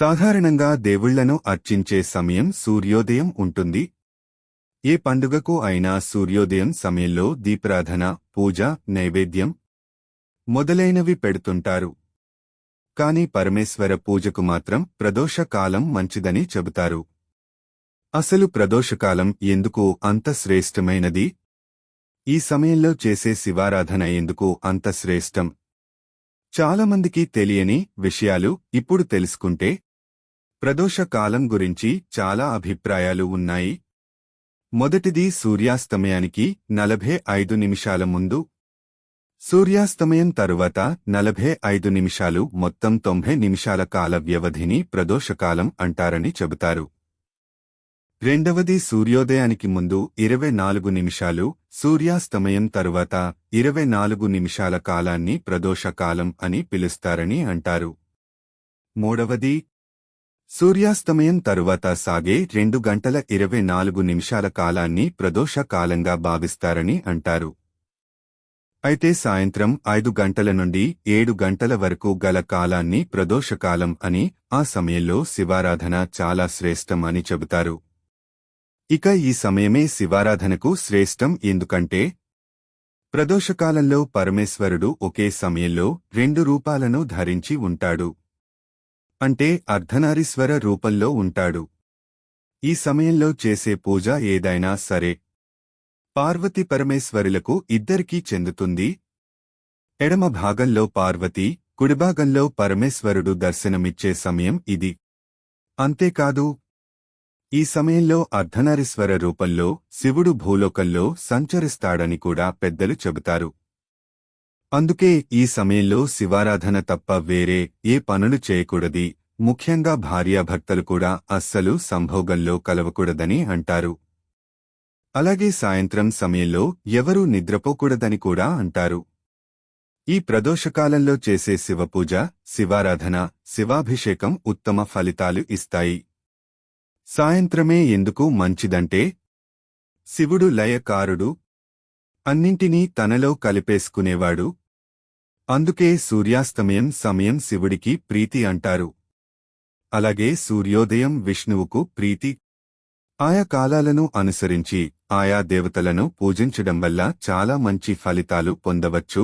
సాధారణంగా దేవుళ్ళను అర్చించే సమయం సూర్యోదయం ఉంటుంది. ఏ పండుగకు అయినా సూర్యోదయం సమయంలో దీపారాధన పూజ నైవేద్యం మొదలైనవి పెడుతుంటారు. కాని పరమేశ్వర పూజకు మాత్రం ప్రదోషకాలం మంచిదని చెబుతారు. అసలు ప్రదోషకాలం ఎందుకు అంత శ్రేష్టమైనది? ఈ సమయంలో చేసే శివారాధన ఎందుకు అంత శ్రేష్టం? చాలామందికి తెలియని విషయాలు ఇప్పుడు తెలుసుకుంటే ప్రదోష కాలం గురించి చాలా అభిప్రాయాలు ఉన్నాయి. మొదటిది సూర్యాస్తమయానికి నలభై ఐదు నిమిషాల ముందు. సూర్యాస్తమయం తరువాత నలభై ఐదు నిమిషాలు మొత్తం తొంభై నిమిషాల కాల వ్యవధిని ప్రదోషకాలం అంటారని చెబుతారు. రెండవది సూర్యోదయానికి ముందు ఇరవై నాలుగు నిమిషాలు సూర్యాస్తమయం తరువాత ఇరవై నాలుగు నిమిషాల కాలాన్ని ప్రదోషకాలం అని పిలుస్తారని అంటారు. మూడవది సూర్యాస్తమయం తరువాత సాగే రెండు గంటల ఇరవై నాలుగు నిమిషాల కాలాన్ని ప్రదోష కాలంగా భావిస్తారని అంటారు. అయితే సాయంత్రం ఐదు గంటల నుండి ఏడు గంటల వరకు గల కాలాన్ని ప్రదోషకాలం అని ఆ సమయంలో శివారాధన చాలా శ్రేష్టం అని చెబుతారు. ఇక ఈ సమయమే శివారాధనకు శ్రేష్టం ఎందుకంటే ప్రదోషకాలంలో పరమేశ్వరుడు ఒకే సమయంలో రెండు రూపాలను ధరించి ఉంటాడు. అంటే అర్ధనారీశ్వర రూపంలో ఉంటాడు. ఈ సమయంలో చేసే పూజ ఏదైనా సరే. పార్వతి పరమేశ్వరులకు ఇద్దరికీ చెందుతుంది. ఎడమ భాగంలో పార్వతి కుడిభాగంలో పరమేశ్వరుడు దర్శనమిచ్చే సమయం ఇది. అంతేకాదు ఈ సమయంలో అర్ధనారీశ్వర రూపంలో శివుడు భూలోకంలో సంచరిస్తాడని కూడా పెద్దలు చెబుతారు. అందుకే ఈ సమయంలో శివారాధన తప్ప వేరే ఏ పనులు చేయకూడది. ముఖ్యంగా భార్యాభర్తలు కూడా అస్సలు సంభోగంలో కలవకూడదని అంటారు. అలాగే సాయంత్రం సమయంలో ఎవరూ నిద్రపోకూడదని కూడా అంటారు. ఈ ప్రదోషకాలంలో చేసే శివపూజ శివారాధన శివాభిషేకం ఉత్తమ ఫలితాలు ఇస్తాయి. సాయంత్రమే ఎందుకు మంచిదంటే శివుడు లయకారుడు అన్నింటినీ తనలో కలిపేసుకునేవాడు అందుకే సూర్యాస్తమయం సమయం శివుడికి ప్రీతి అంటారు. అలాగే సూర్యోదయం విష్ణువుకు ప్రీతి. ఆయా కాలాలను అనుసరించి ఆయా దేవతలను పూజించడం వల్ల చాలా మంచి ఫలితాలు పొందవచ్చు.